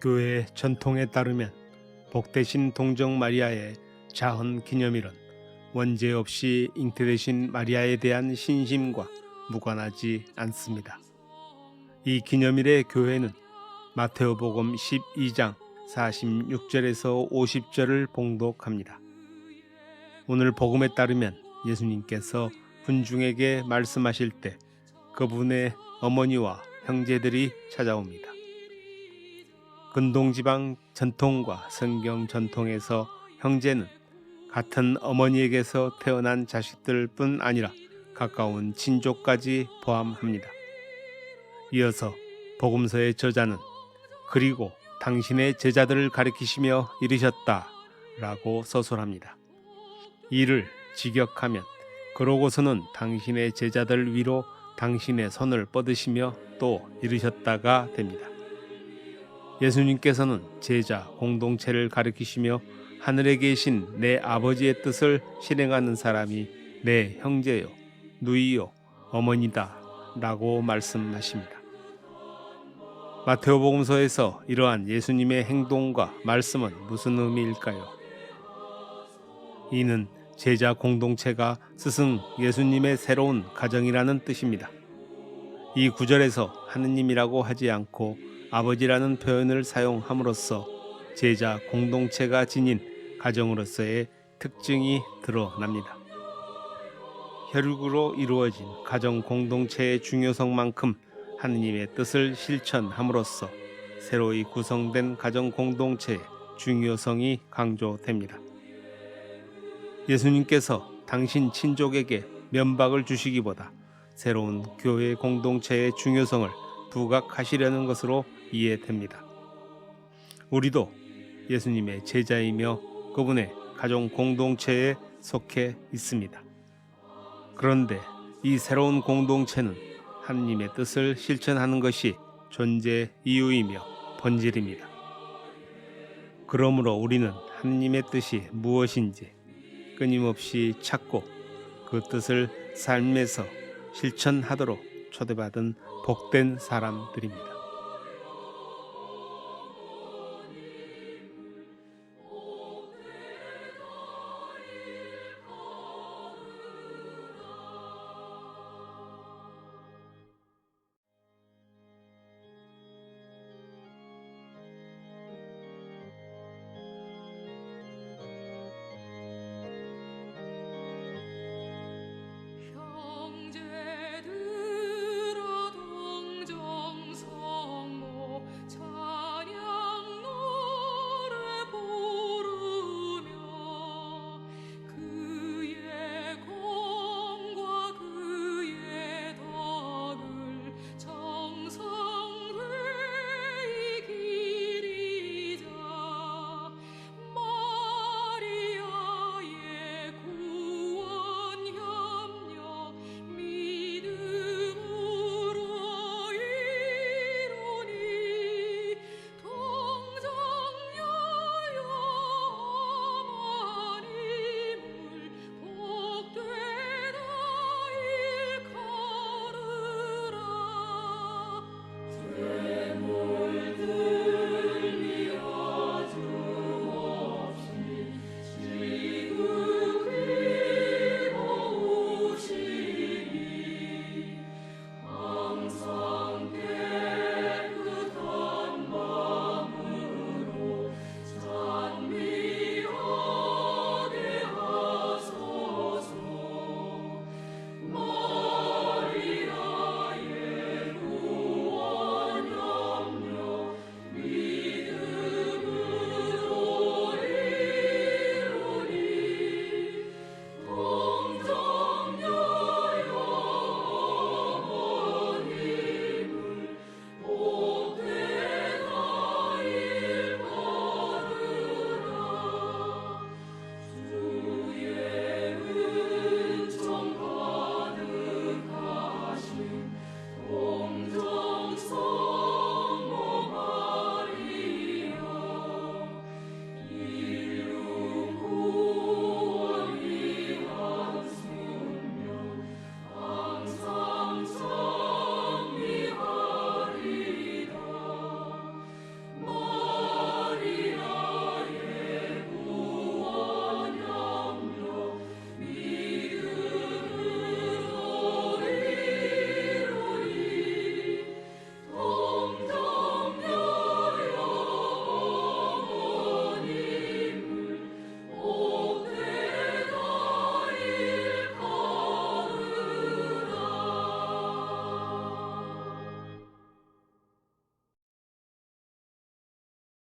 교회 전통에 따르면 복되신 동정 마리아의 자헌 기념일은 원죄 없이 잉태되신 마리아에 대한 신심과 무관하지 않습니다. 이 기념일에 교회는 마테오복음 12장 46절에서 50절을 봉독합니다. 오늘 복음에 따르면 예수님께서 군중에게 말씀하실 때 그분의 어머니와 형제들이 찾아옵니다. 근동지방 전통과 성경 전통에서 형제는 같은 어머니에게서 태어난 자식들 뿐 아니라 가까운 친족까지 포함합니다. 이어서 복음서의 저자는 그리고 당신의 제자들을 가리키시며 이르셨다 라고 서술합니다. 이를 직역하면 그러고서는 당신의 제자들 위로 당신의 손을 뻗으시며 또 이르셨다가 됩니다. 예수님께서는 제자 공동체를 가리키시며 하늘에 계신 내 아버지의 뜻을 실행하는 사람이 내 형제요, 누이요, 어머니다 라고 말씀하십니다. 마테오복음서에서 이러한 예수님의 행동과 말씀은 무슨 의미일까요? 이는 제자 공동체가 스승 예수님의 새로운 가정이라는 뜻입니다. 이 구절에서 하느님이라고 하지 않고 아버지라는 표현을 사용함으로써 제자 공동체가 지닌 가정으로서의 특징이 드러납니다. 혈육으로 이루어진 가정 공동체의 중요성만큼 하느님의 뜻을 실천함으로써 새로이 구성된 가정 공동체의 중요성이 강조됩니다. 예수님께서 당신 친족에게 면박을 주시기보다 새로운 교회 공동체의 중요성을 부각하시려는 것으로 이해됩니다. 우리도 예수님의 제자이며 그분의 가정 공동체에 속해 있습니다. 그런데 이 새로운 공동체는 하느님의 뜻을 실천하는 것이 존재 이유이며 본질입니다. 그러므로 우리는 하느님의 뜻이 무엇인지 끊임없이 찾고 그 뜻을 삶에서 실천하도록 초대받은 복된 사람들입니다.